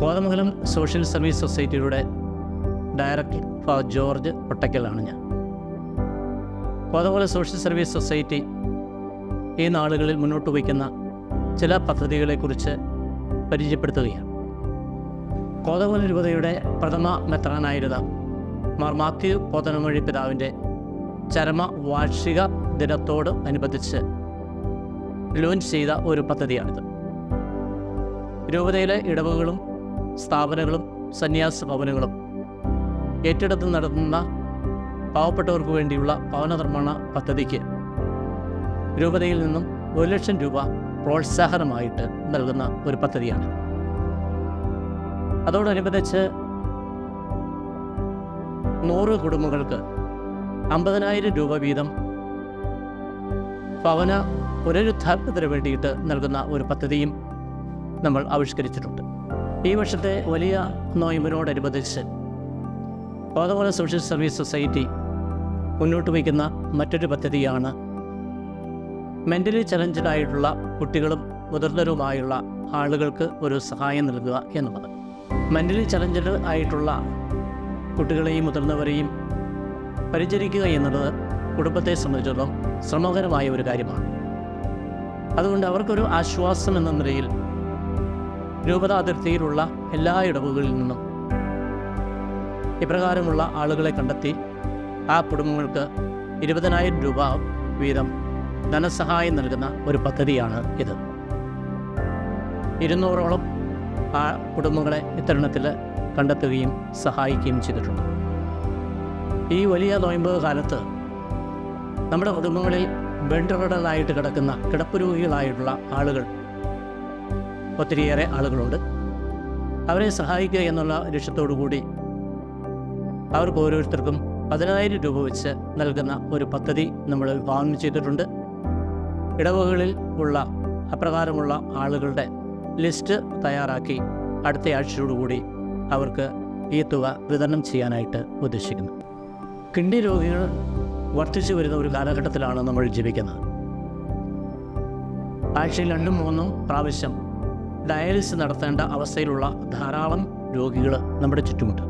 Kothamangalam social service സൊസൈറ്റിയുടെ director ഫാ George ഒട്ടക്കലാണ് ഞാൻ. കോതമംഗലം സോഷ്യൽ സർവീസ് സൊസൈറ്റി ഈ നാളുകളിൽ മുന്നോട്ട് വയ്ക്കുന്ന ചില പദ്ധതികളെക്കുറിച്ച് പരിചയപ്പെടുത്തുകയാണ്. കോതമംഗലം രൂപതയുടെ പ്രഥമ മെത്രാനായിരുന്ന മാർ മാത്യു കോതനമൊഴി പിതാവിന്റെ ചരമ വാർഷിക ദിനത്തോട് അനുബന്ധിച്ച് ലോഞ്ച് ചെയ്ത ഒരു പദ്ധതിയാണിത്. രൂപതയിലെ ഇടവകളും സ്ഥാപനങ്ങളും സന്യാസ ഭവനങ്ങളും. ഏറ്റെടുത്ത് നടത്തുന്ന പാവപ്പെട്ടവർക്ക് വേണ്ടിയുള്ള ഭവന നിർമ്മാണ പദ്ധതിക്ക് രൂപതയിൽ നിന്നും ഒരു ലക്ഷം രൂപ പ്രോത്സാഹനമായിട്ട് നൽകുന്ന ഒരു പദ്ധതിയാണ്. അതോടനുബന്ധിച്ച് നൂറ് കുടുംബങ്ങൾക്ക് അമ്പതിനായിരം രൂപ വീതം ഭവന പുനരുദ്ധാരണത്തിന് വേണ്ടിയിട്ട് നൽകുന്ന ഒരു പദ്ധതിയും നമ്മൾ ആവിഷ്കരിച്ചിട്ടുണ്ട്. ഈ വർഷത്തെ വലിയ നോയമ്പിനോടനുബന്ധിച്ച് കോതമല സോഷ്യൽ സർവീസ് സൊസൈറ്റി മുന്നോട്ട് വയ്ക്കുന്ന മറ്റൊരു പദ്ധതിയാണ് മെന്റലി ചലഞ്ചഡ് ആയിട്ടുള്ള കുട്ടികളും മുതിർന്നവരുമായുള്ള ആളുകൾക്ക് ഒരു സഹായം നൽകുക എന്നുള്ളത്. മെന്റലി ചലഞ്ചഡ് ആയിട്ടുള്ള കുട്ടികളെയും മുതിർന്നവരെയും പരിചരിക്കുക എന്നുള്ളത് കുടുംബത്തെ സംബന്ധിച്ചിടത്തോളം ശ്രമകരമായ ഒരു കാര്യമാണ്. അതുകൊണ്ട് അവർക്കൊരു ആശ്വാസം എന്ന നിലയിൽ രൂപത അതിർത്തിയിലുള്ള എല്ലാ ഇടവുകളിൽ നിന്നും ഇപ്രകാരമുള്ള ആളുകളെ കണ്ടെത്തി ആ കുടുംബങ്ങൾക്ക് ഇരുപതിനായിരം രൂപ വീതം ധനസഹായം നൽകുന്ന ഒരു പദ്ധതിയാണ് ഇത്. ഇരുന്നൂറോളം ആ കുടുംബങ്ങളെ ഇത്തരണത്തിൽ കണ്ടെത്തുകയും സഹായിക്കുകയും ചെയ്തിട്ടുണ്ട്. ഈ വലിയ നോയമ്പ് കാലത്ത് നമ്മുടെ കുടുംബങ്ങളിൽ ബെൻഡറുകളായിട്ട് കിടക്കുന്ന കിടപ്പുരോഗികളായിട്ടുള്ള ആളുകൾ ഒത്തിരിയേറെ ആളുകളുണ്ട്. അവരെ സഹായിക്കുക എന്നുള്ള ലക്ഷ്യത്തോടു കൂടി അവർക്ക് ഓരോരുത്തർക്കും പതിനായിരം രൂപ വെച്ച് നൽകുന്ന ഒരു പദ്ധതി നമ്മൾ വിഭാവനം ചെയ്തിട്ടുണ്ട്. ഇടവകളിൽ ഉള്ള അപ്രകാരമുള്ള ആളുകളുടെ ലിസ്റ്റ് തയ്യാറാക്കി അടുത്ത ആഴ്ചയോടുകൂടി അവർക്ക് ഈ തുക വിതരണം ചെയ്യാനായിട്ട് ഉദ്ദേശിക്കുന്നു. കിഡ്നി രോഗികൾ വർദ്ധിച്ചു വരുന്ന ഒരു കാലഘട്ടത്തിലാണ് നമ്മൾ ജീവിക്കുന്നത്. ആഴ്ചയിൽ രണ്ടും മൂന്നും പ്രാവശ്യം ഡയാലിസിസ് നടത്തേണ്ട അവസ്ഥയിലുള്ള ധാരാളം രോഗികൾ നമ്മുടെ ചുറ്റുമുണ്ട്.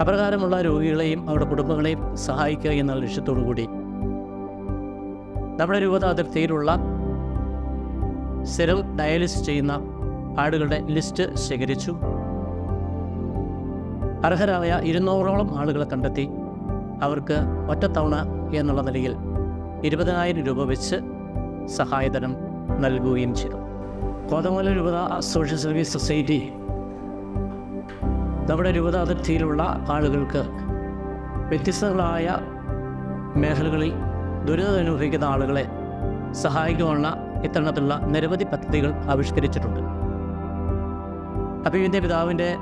അപ്രകാരമുള്ള രോഗികളെയും അവരുടെ കുടുംബങ്ങളെയും സഹായിക്കുക എന്ന ലക്ഷ്യത്തോടു കൂടി നമ്മുടെ രൂപത അതിർത്തിയിലുള്ള സ്ഥിരം ഡയാലിസിസ് ചെയ്യുന്ന ആളുകളുടെ ലിസ്റ്റ് ശേഖരിച്ചു. അർഹരായ ഇരുന്നൂറോളം ആളുകളെ കണ്ടെത്തി അവർക്ക് ഒറ്റത്തവണ എന്നുള്ള നിലയിൽ ഇരുപതിനായിരം രൂപ വെച്ച് സഹായധനം നൽകുകയും ചെയ്തു. കോതമല രൂപത സോഷ്യൽ സർവീസ് സൊസൈറ്റി നമ്മുടെ രൂപത അതിർത്തിയിലുള്ള ആളുകൾക്ക് വ്യത്യസ്തങ്ങളായ മേഖലകളിൽ ദുരിതം അനുഭവിക്കുന്ന ആളുകളെ സഹായിക്കുവാനുള്ള ഇത്തരണത്തിലുള്ള നിരവധി പദ്ധതികൾ ആവിഷ്കരിച്ചിട്ടുണ്ട്. അഭിവിന്റെ പിതാവിന്റെ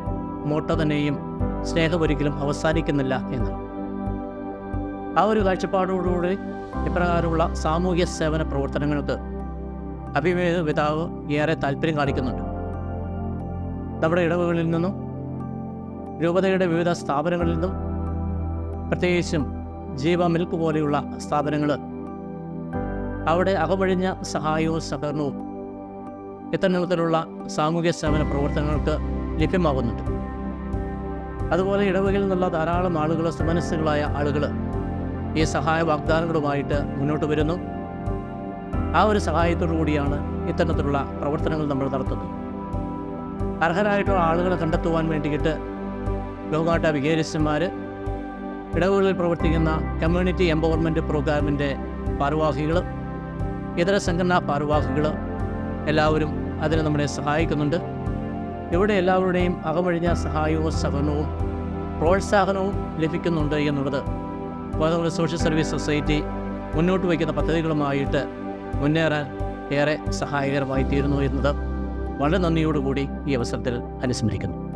മോട്ടോ തന്നെയും സ്നേഹം ഒരിക്കലും അവസാനിക്കുന്നില്ല എന്ന്. ആ ഒരു കാഴ്ചപ്പാടോടുകൂടി ഇപ്രകാരമുള്ള സാമൂഹ്യ സേവന പ്രവർത്തനങ്ങൾക്ക് അഭിമേയ പിതാവ് ഏറെ താല്പര്യം കാണിക്കുന്നുണ്ട്. നമ്മുടെ ഇടവുകളിൽ നിന്നും രൂപതയുടെ വിവിധ സ്ഥാപനങ്ങളിൽ നിന്നും പ്രത്യേകിച്ചും ജീവ മിൽക്ക് പോലെയുള്ള സ്ഥാപനങ്ങൾ അവിടെ അകമഴിഞ്ഞ സഹായവും സഹകരണവും ഇത്തരത്തിലുള്ള സാമൂഹ്യ സേവന പ്രവർത്തനങ്ങൾക്ക് ലഭ്യമാകുന്നുണ്ട്. അതുപോലെ ഇടവകയിൽ നിന്നുള്ള ധാരാളം ആളുകൾ സുമനസ്സുകളായ ആളുകൾ ഈ സഹായ വാഗ്ദാനങ്ങളുമായിട്ട് മുന്നോട്ട് വരുന്നു. ആ ഒരു സഹായത്തോടു കൂടിയാണ് ഇത്തരത്തിലുള്ള പ്രവർത്തനങ്ങൾ നമ്മൾ നടത്തുന്നത്. അർഹരായിട്ടുള്ള ആളുകളെ കണ്ടെത്തുവാൻ വേണ്ടിയിട്ട് ലോകാട്ട വികേരസ്യന്മാർ ഇടവുകളിൽ പ്രവർത്തിക്കുന്ന കമ്മ്യൂണിറ്റി എംപവർമെന്റ് പ്രോഗ്രാമിന്റെ ഭാരവാഹികൾ ഇതര സംഘടനാ ഭാരവാഹികൾ എല്ലാവരും അതിന് നമ്മളെ സഹായിക്കുന്നുണ്ട്. ഇവിടെ എല്ലാവരുടെയും അകമഴിഞ്ഞ സഹായവും സഹനവും പ്രോത്സാഹനവും ലഭിക്കുന്നുണ്ട് എന്നുള്ളത് സോഷ്യൽ സർവീസ് സൊസൈറ്റി മുന്നോട്ട് വയ്ക്കുന്ന പദ്ധതികളുമായിട്ട് മുന്നേറാൻ ഏറെ സഹായകരമായി തീരുന്നു എന്നത് വളരെ നന്ദിയോടുകൂടി ഈ അവസരത്തിൽ അനുസ്മരിക്കുന്നു.